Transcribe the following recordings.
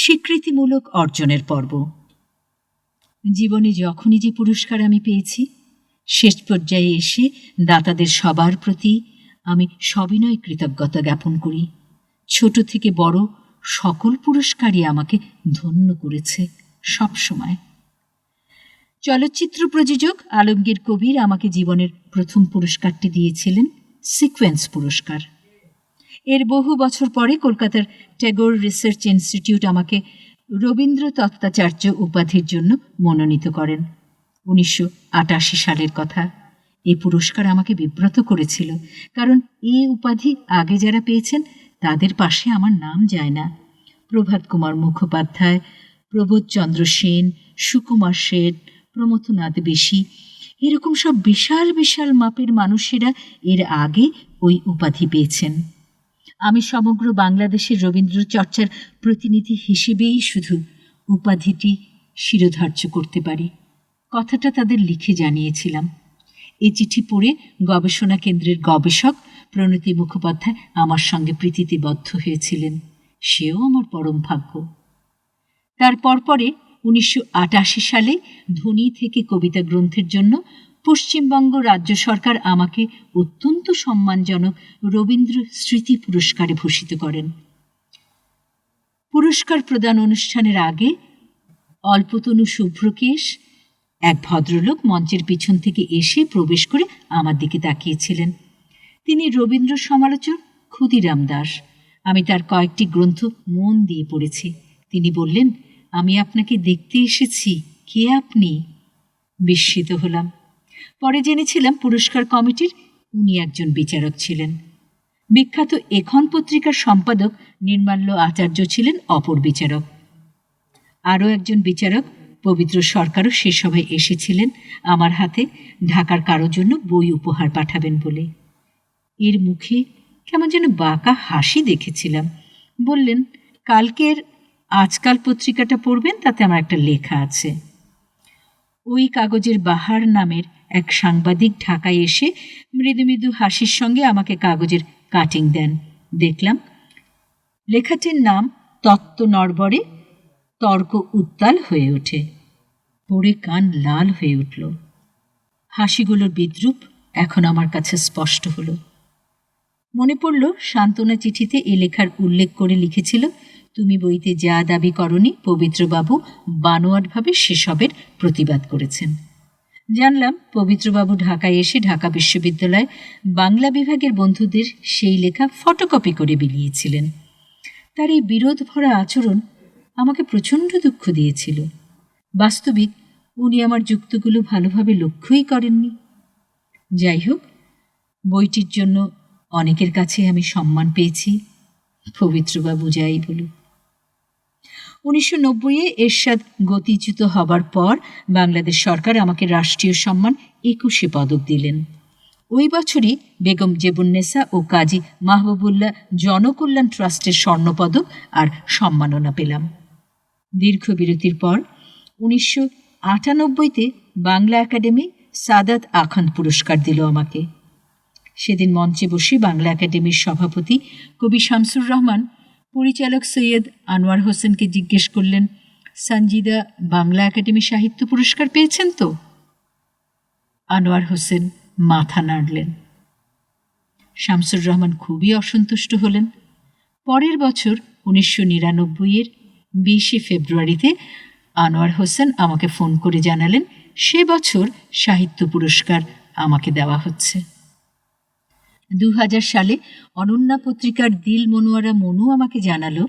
স্বীকৃতিমূলক অর্জনের পর্ব। জীবনে যখনই যে পুরস্কার আমি পেয়েছি, শেষ পর্যায়ে এসে দাতাদের সবার প্রতি আমি সবিনয় কৃতজ্ঞতা জ্ঞাপন করি। ছোট থেকে বড় সকল পুরস্কারই আমাকে ধন্য করেছে সব সময় চলচ্চিত্র প্রযোজক আলমগীর কবির আমাকে জীবনের প্রথম পুরস্কারটি দিয়েছিলেন সিকোয়েন্স পুরস্কার। এর বহু বছর পরে কলকাতার ট্যাগোর রিসার্চ ইনস্টিটিউট আমাকে রবীন্দ্র তত্ত্বাচার্য উপাধির জন্য মনোনীত করেন। উনিশশো আটাশি সালের কথা। এই পুরস্কার আমাকে বিব্রত করেছিল, কারণ এই উপাধি আগে যারা পেয়েছেন, তাদের পাশে আমার নাম যায় না। প্রভাত কুমার মুখোপাধ্যায় প্রবোধচন্দ্র সেন, সুকুমার সেন প্রমথনাথ বেশি, এরকম সব বিশাল বিশাল মাপের মানুষেরা এর আগে ওই উপাধি পেয়েছেন। আমি সমগ্র বাংলাদেশের রবীন্দ্র চর্চার প্রতিনিধি হিসেবেই শুধু উপাধিটি শিরোধার্য করতে পারি। কথাটা তাদের লিখে জানিয়েছিলাম। এই চিঠি পড়ে গবেষণা কেন্দ্রের গবেষক প্রণতি মুখোপাধ্যায় আমার সঙ্গে প্রীতিতে বদ্ধ হয়েছিলেন। সেও আমার পরম ভাগ্য। তার পরপরে উনিশশো আটাশি সালে ধ্বনি থেকে কবিতা গ্রন্থের জন্য পশ্চিমবঙ্গ রাজ্য সরকার আমাকে অত্যন্ত সম্মানজনক রবীন্দ্র স্মৃতি পুরস্কারে ভূষিত করেন। পুরস্কার প্রদান অনুষ্ঠানের আগে অল্পতনু শুভ্রকেশ এক ভদ্রলোক মঞ্চের পিছন থেকে এসে প্রবেশ করে আমার দিকে তাকিয়েছিলেন। তিনি রবীন্দ্র সমালোচক ক্ষুদিরাম দাস। আমি তার কয়েকটি গ্রন্থ মন দিয়ে পড়েছি। তিনি বললেন, আমি আপনাকে দেখতে এসেছি। কে আপনি? বিস্মিত হলাম। পরে জেনেছিলাম পুরস্কার কমিটির উনি একজন বিচারক ছিলেন। বিখ্যাত এখন পত্রিকার সম্পাদক নির্মাল্য আচার্য ছিলেন অপর বিচারক। আরও একজন বিচারক পবিত্র সরকারও সে সভায় এসেছিলেন আমার হাতে, ঢাকার কারও জন্য বই উপহার পাঠাবেন বলে। এর মুখে কেমন যেন বাঁকা হাসি দেখেছিলাম। বললেন, কালকের, আজকাল পত্রিকাটা পড়বেন, তাতে আমার একটা লেখা আছে। ওই কাগজের বাহার নামের এক সাংবাদিক ঢাকায় এসে মৃদু মৃদু হাসির সঙ্গে আমাকে কাগজের কাটিং দেন। দেখলাম, লেখাটির নাম তত্ত্ব নড়বড়ে তর্ক উত্তাল হয়ে ওঠে। পড়ে কান লাল হয়ে উঠল। হাসিগুলোর বিদ্রুপ এখন আমার কাছে স্পষ্ট হলো। মনে পড়ল, সান্ত্বনা চিঠিতে এ লেখার উল্লেখ করে লিখেছিল, তুমি বইতে যা দাবি করনি পবিত্রবাবু বানোয়াটভাবে সেসবের প্রতিবাদ করেছেন। জানলাম পবিত্রবাবু ঢাকায় এসে ঢাকা বিশ্ববিদ্যালয় বাংলা বিভাগের বন্ধুদের সেই লেখা ফটোকপি করে বিলিয়েছিলেন তার এই বিরোধ ভরা আচরণ আমাকে প্রচণ্ড দুঃখ দিয়েছিল। বাস্তবিক, উনি আমার যুক্তগুলো ভালোভাবে লক্ষ্যই করেননি। যাই হোক, বইটির জন্য অনেকের কাছে আমি সম্মান পেয়েছি। পবিত্রবাবু যাই বলুক। উনিশশো নব্বইয়ে এরশাদ গতিচ্যুত হবার পর বাংলাদেশ সরকার আমাকে রাষ্ট্রীয় সম্মান একুশে পদক দিলেন। ওই বছরই বেগম জেবুন্নেসা ও কাজী মাহবুবুল্লাহ জনকল্যাণ ট্রাস্টের স্বর্ণপদক আর সম্মাননা পেলাম। দীর্ঘ বিরতির পর উনিশশো আটানব্বইতে বাংলা একাডেমি সাদাত আখান পুরস্কার দিল আমাকে। সেদিন মঞ্চে বসে বাংলা একাডেমির সভাপতি কবি শামসুর রহমান পরিচালক সৈয়দ আনোয়ার হোসেনকে জিজ্ঞেস করলেন, সঞ্জিদা, বাংলা একাডেমি সাহিত্য পুরস্কার পেয়েছেন তো? আনোয়ার হোসেন মাথা নাড়লেন। শামসুর রহমান খুবই অসন্তুষ্ট হলেন। পরের বছর উনিশশো নিরানব্বইয়ের বিশে ফেব্রুয়ারিতে আনোয়ার হোসেন আমাকে ফোন করে জানালেন, সে বছর সাহিত্য পুরস্কার আমাকে দেওয়া হচ্ছে। দু হাজার সালে অনন্যা পত্রিকার দিল মনোয়ারা মনু আমাকে জানালো,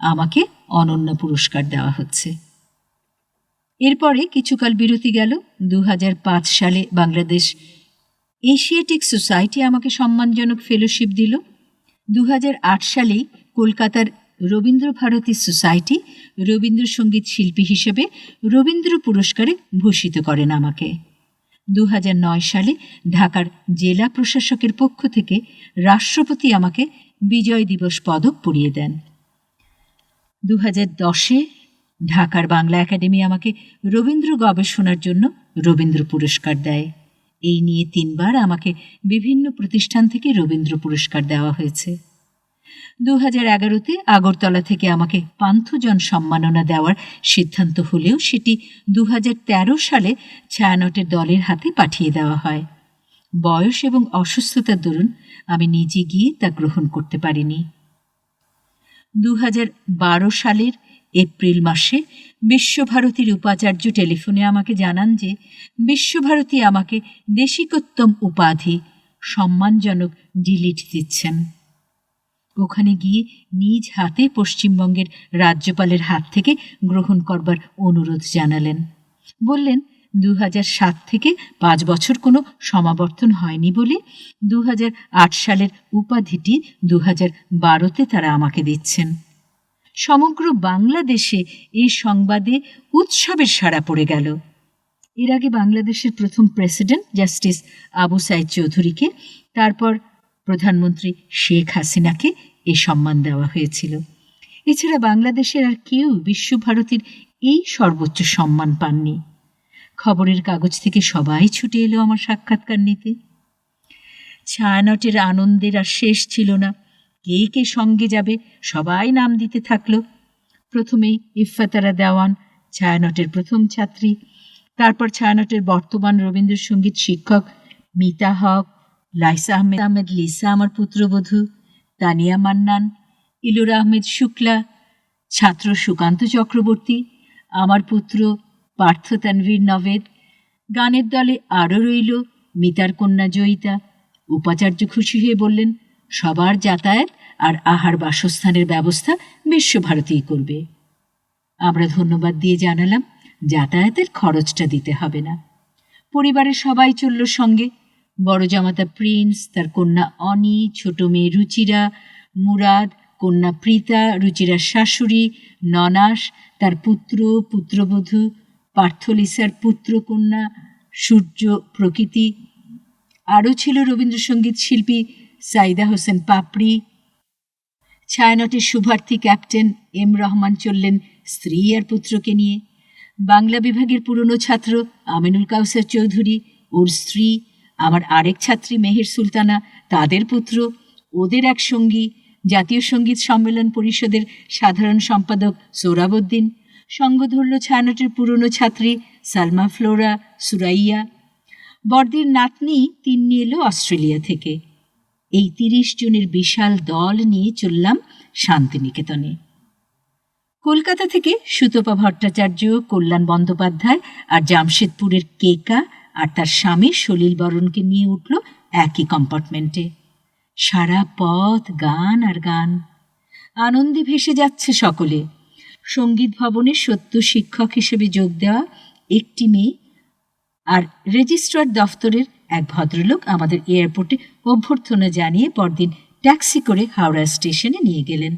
আমাকে অনন্যা পুরস্কার দেওয়া হচ্ছে। এরপরে কিছুকাল বিরতি গেল দু হাজার পাঁচ সালে বাংলাদেশ এশিয়াটিক সোসাইটি আমাকে সম্মানজনক ফেলোশিপ দিল। দু হাজার আট সালেই কলকাতার রবীন্দ্র ভারতী সোসাইটি রবীন্দ্রসঙ্গীত শিল্পী হিসেবে রবীন্দ্র পুরস্কারে ভূষিত করেন আমাকে। দু হাজার নয় সালে ঢাকার জেলা প্রশাসকের পক্ষ থেকে রাষ্ট্রপতি আমাকে বিজয় দিবস পদক পরিয়ে দেন। দু হাজার দশে ঢাকার বাংলা একাডেমি আমাকে রবীন্দ্র গবেষণার জন্য রবীন্দ্র পুরস্কার দেয়। এই নিয়ে তিনবার আমাকে বিভিন্ন প্রতিষ্ঠান থেকে রবীন্দ্র পুরস্কার দেওয়া হয়েছে। দু হাজার এগারোতে আগরতলা থেকে আমাকে পান্থজন সম্মাননা দেওয়ার সিদ্ধান্ত হলেও সেটি দু তেরো সালে ছায়ানটের দলের হাতে পাঠিয়ে দেওয়া হয়। বয়স এবং অসুস্থতার দরুন আমি নিজে গিয়ে তা গ্রহণ করতে পারিনি। দু বারো সালের এপ্রিল মাসে বিশ্বভারতীর উপাচার্য টেলিফোনে আমাকে জানান যে, বিশ্বভারতী আমাকে দেশিকোত্তম উপাধি সম্মানজনক ডিলিট দিচ্ছেন। ওখানে গিয়ে নিজ হাতে পশ্চিমবঙ্গের রাজ্যপালের হাত থেকে গ্রহণ করবার অনুরোধ জানালেন। বললেন দু সাত থেকে পাঁচ বছর কোনো সমাবর্তন হয়নি বলে দু হাজার আট সালের উপাধিটি দু বারোতে তারা আমাকে দিচ্ছেন। সমগ্র বাংলাদেশে এই সংবাদে উৎসবের সাড়া পড়ে গেল। এর আগে বাংলাদেশের প্রথম প্রেসিডেন্ট জাস্টিস আবু সাইদ চৌধুরীকে, তারপর প্রধানমন্ত্রী শেখ হাসিনাকে এ সম্মান দেওয়া হয়েছিল। এছাড়া বাংলাদেশের আর কেউ বিশ্বভারতীর এই সর্বোচ্চ সম্মান পাননি। খবরের কাগজ থেকে সবাই ছুটে এলো আমার সাক্ষাৎকার নিতে। ছায়ানটের আনন্দের আর শেষ ছিল না। কে কে সঙ্গে যাবে, সবাই নাম দিতে থাকল। প্রথমেই ইফাতারা দেওয়ান ছায়ানটের প্রথম ছাত্রী। তারপর ছায়ানটের বর্তমান রবীন্দ্রসঙ্গীত শিক্ষক মিতা হক লাইসা আহমেদ আহমেদ, লিসা আমার পুত্রবধূ, তানিয়া মান্নান, ইলুর আহমেদ শুক্লা, ছাত্র সুকান্ত চক্রবর্তী, আমার পুত্র পার্থ তানভীর নভেদ গানের দলে আরও রইল মিতার কন্যা জয়িতা। উপাচার্য খুশি হয়ে বললেন, সবার যাতায়াত আর আহার বাসস্থানের ব্যবস্থা বিশ্বভারতীই করবে। আমরা ধন্যবাদ দিয়ে জানালাম, যাতায়াতের খরচটা দিতে হবে না। পরিবারের সবাই চলল সঙ্গে বড় জামাতা প্রিন্স, তার কন্যা অনি, ছোট মেয়ে রুচিরা, মুরাদ, কন্যা প্রীতা রুচিরার শাশুড়ি, ননাস, তার পুত্র, পুত্রবধূ, পার্থলিসার পুত্র কন্যা, সূর্য প্রকৃতি। আরও ছিল রবীন্দ্রসঙ্গীত শিল্পী সাইদা হোসেন পাপড়ি। ছায়ানটের শুভার্থী ক্যাপ্টেন এম রহমান চললেন স্ত্রী আর পুত্রকে নিয়ে। বাংলা বিভাগের পুরনো ছাত্র আমিনুল কাউসার চৌধুরী ওর স্ত্রী আমার আরেক ছাত্রী মেহের সুলতানা, তাদের পুত্র, ওদের এক সঙ্গী, জাতীয় সংগীত সম্মেলন পরিষদের সাধারণ সম্পাদক সোরাবুদ্দিন, সঙ্গ ধরল ছায়ানটের পুরনো ছাত্রী সালমা ফ্লোরা সুরাইয়া। বর্দির নাতনি তিন্নি এলো অস্ট্রেলিয়া থেকে। এই তিরিশ জনের বিশাল দল নিয়ে চললাম শান্তিনিকেতনে। কলকাতা থেকে সুতপা ভট্টাচার্য, কল্যাণ বন্দ্যোপাধ্যায় আর জামশেদপুরের কেকা আর তার স্বামী সলিল বরণকে নিয়ে উঠল একই কম্পার্টমেন্টে সারা পথ গান আর গান। আনন্দে ভেসে যাচ্ছে সকলে। সংগীত ভবনে সত্য শিক্ষক হিসেবে যোগ দেওয়া একটি মেয়ে আর রেজিস্ট্রার দফতরের এক ভদ্রলোক আমাদের এয়ারপোর্টে অভ্যর্থনা জানিয়ে পরদিন ট্যাক্সি করে হাওড়া স্টেশনে নিয়ে গেলেন।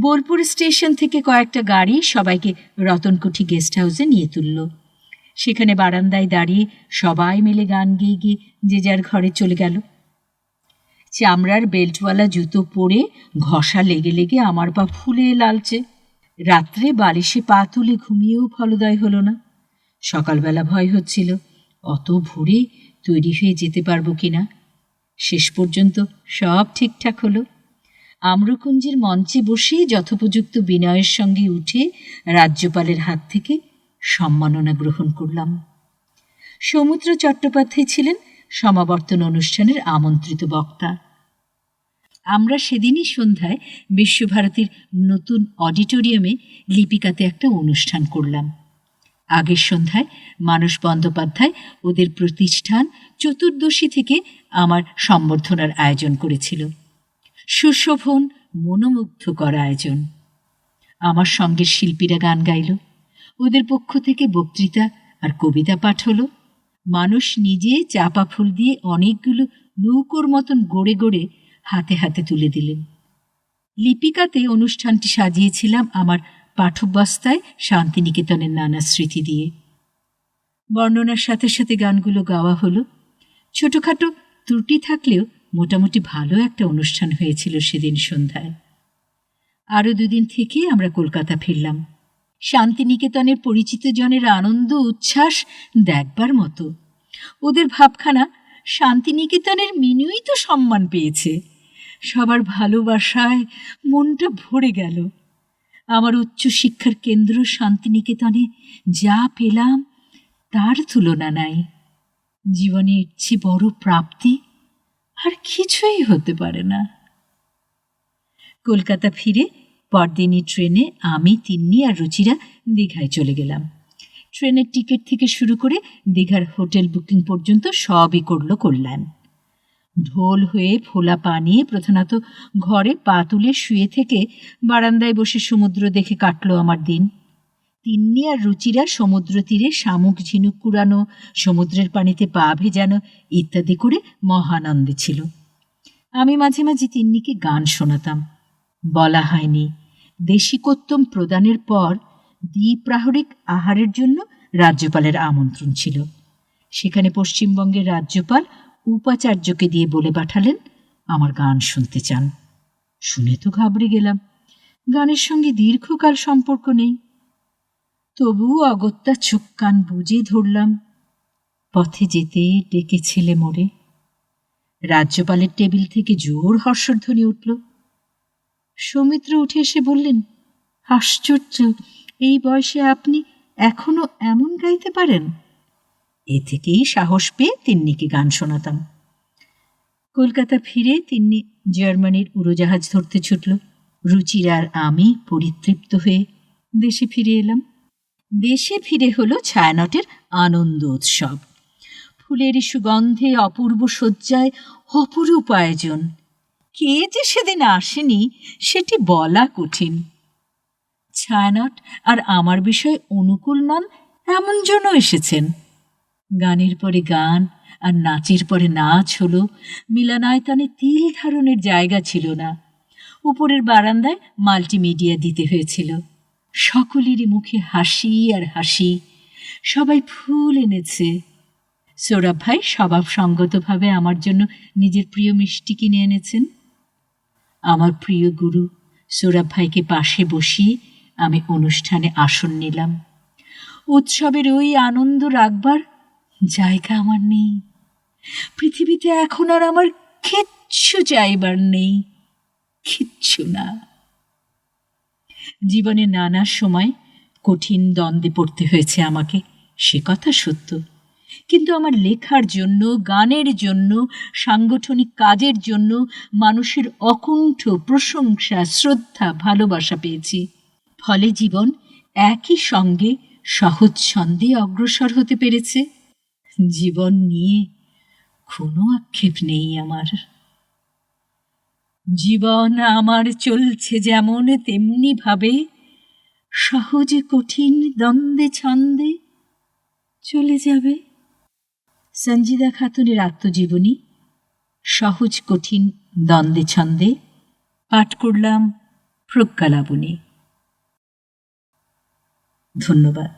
বোলপুর স্টেশন থেকে কয়েকটা গাড়ি সবাইকে রতনকুঠি গেস্ট হাউসে নিয়ে তুলল। সেখানে বারান্দায় দাঁড়িয়ে সবাই মিলে গান গেয়ে গিয়ে যে যার ঘরে চলে গেল। চামড়ার বেল্টওয়ালা জুতো পরে ঘষা লেগে লেগে আমার পা ফুলে লালচে। রাত্রে বালিশে পা তুলে ঘুমিয়েও ফলদয় হলো না। সকালবেলা ভয় হচ্ছিল, অত ভোরে তৈরি হয়ে যেতে পারব কিনা? শেষ পর্যন্ত সব ঠিকঠাক হলো। আম্রকুঞ্জের মঞ্চে বসে যথোপযুক্ত বিনয়ের সঙ্গে উঠে রাজ্যপালের হাত থেকে সম্মাননা গ্রহণ করলাম। সমুদ্র চট্টোপাধ্যায় ছিলেন সমাবর্তন অনুষ্ঠানের আমন্ত্রিত বক্তা। আমরা সেদিনই সন্ধ্যায় বিশ্বভারতীর নতুন অডিটোরিয়ামে লিপিকাতে একটা অনুষ্ঠান করলাম। আগের সন্ধ্যায় মানস বন্দ্যোপাধ্যায় ওদের প্রতিষ্ঠান চতুর্দশী থেকে আমার সম্বর্ধনার আয়োজন করেছিল। সুশোভন মনোমুগ্ধ করা আয়োজন। আমার সঙ্গে শিল্পীরা গান গাইল। ওদের পক্ষ থেকে বক্তৃতা আর কবিতা পাঠ হলো। মানুষ নিজে চাপা ফুল দিয়ে অনেকগুলো নৌকোর মতন গড়ে গড়ে হাতে হাতে তুলে দিলেন। লিপিকাতে অনুষ্ঠানটি সাজিয়েছিলাম আমার পাঠবস্তায় শান্তিনিকেতনের নানা স্মৃতি দিয়ে। বর্ণনার সাথে সাথে গানগুলো গাওয়া হলো। ছোটোখাটো ত্রুটি থাকলেও মোটামুটি ভালো একটা অনুষ্ঠান হয়েছিল সেদিন সন্ধ্যায়। আরও দুদিন থেকে আমরা কলকাতা ফিরলাম। শান্তিনিকেতনের পরিচিত জনের আনন্দ, উচ্ছ্বাস দেখবার মতো। ওদের ভাবখানা শান্তিনিকেতনের মিনুই তো সম্মান পেয়েছে। সবার ভালোবাসায় মনটা ভরে গেল। আমার উচ্চশিক্ষার কেন্দ্র শান্তিনিকেতনে যা পেলাম তার তুলনা নাই। জীবনে এর চেয়ে বড় প্রাপ্তি আর কিছুই হতে পারে না। কলকাতা ফিরে পরদিনই ট্রেনে আমি, তিন্নি আর রুচিরা দীঘায় চলে গেলাম। ট্রেনের টিকিট থেকে শুরু করে দীঘার হোটেল বুকিং পর্যন্ত সবই করল কল্যাণ। ঢোল হয়ে ফোলা পা নিয়ে প্রধানত ঘরে পা তুলে শুয়ে থেকে বারান্দায় বসে সমুদ্র দেখে কাটলো আমার দিন। তিন্নি আর রুচিরা সমুদ্র তীরে শামুক, ঝিনুক কুড়ানো, সমুদ্রের পানিতে পা ভেজানো ইত্যাদি করে মহানন্দে ছিল। আমি মাঝে মাঝে তিন্নিকে গান শোনাতাম। বলা হয়নি দেশিকোত্তম প্রদানের পর দ্বিপ্রাহরিক আহারের জন্য রাজ্যপালের আমন্ত্রণ ছিল। সেখানে পশ্চিমবঙ্গের রাজ্যপাল উপাচার্যকে দিয়ে বলে পাঠালেন, আমার গান শুনতে চান। শুনে তো ঘাবড়ে গেলাম। গানের সঙ্গে দীর্ঘকাল সম্পর্ক নেই। তবুও অগত্যা চোখ কান বুঝে ধরলাম, পথে যেতে ডেকেছিলে মোড়ে। রাজ্যপালের টেবিল থেকে জোর হর্ষধ্বনি উঠল। সৌমিত্র উঠে এসে বললেন, আশ্চর্য, এই বয়সে আপনি এখনও এমন গাইতে পারেন? এ থেকেই সাহস পেয়ে তিন্নিকে গান শোনাতাম। কলকাতা ফিরে তিন্নি জার্মানির উড়োজাহাজ ধরতে ছুটল। রুচির আর আমি পরিতৃপ্ত হয়ে দেশে ফিরে এলাম। দেশে ফিরে হলো ছায়ানটের আনন্দ উৎসব। ফুলের সুগন্ধে অপূর্ব শয্যায় অপরূপ আয়োজন। কে যে সেদিন আসেনি, সেটি বলা কঠিন। ছায়ানট আর আমার বিষয়ে অনুকূল নন, এমন জন্য এসেছেন। গানের পরে গান আর নাচের পরে নাচ হলো, মিলানায়তনে তিল ধারণের জায়গা ছিল না। উপরের বারান্দায় মাল্টিমিডিয়া দিতে হয়েছিল। সকলেরই মুখে হাসি আর হাসি, সবাই ফুল এনেছে। সৌরভ ভাই স্বভাব সঙ্গতভাবে আমার জন্য নিজের প্রিয় মিষ্টি কিনে এনেছেন। আমার প্রিয় গুরু, সৌরভ ভাইকে পাশে বসিয়ে আমি অনুষ্ঠানে আসন নিলাম। উৎসবের ওই আনন্দ রাখবার জায়গা আমার নেই। পৃথিবীতে এখন আর আমার কিচ্ছু চাইবার নেই। কিচ্ছু না। জীবনে নানা সময় কঠিন দ্বন্দ্বে পড়তে হয়েছে আমাকে, সে কথা সত্য। কিন্তু আমার লেখার জন্য, গানের জন্য, সাংগঠনিক কাজের জন্য মানুষের অকুণ্ঠ প্রশংসা, শ্রদ্ধা, ভালোবাসা পেয়েছি। ফলে জীবন একই সঙ্গে সহজ ছন্দে অগ্রসর হতে পেরেছে। জীবন নিয়ে কোনো আক্ষেপ নেই আমার। জীবন আমার চলছে যেমন তেমনি ভাবে, সহজে কঠিন দ্বন্দ্বে ছন্দে চলে যাবে। সঞ্জিদা খাতুনের আত্মজীবনী সহজ কঠিন দ্বন্দ্বে ছন্দে পাঠ করলাম প্রজ্ঞালাবনী ধন্যবাদ।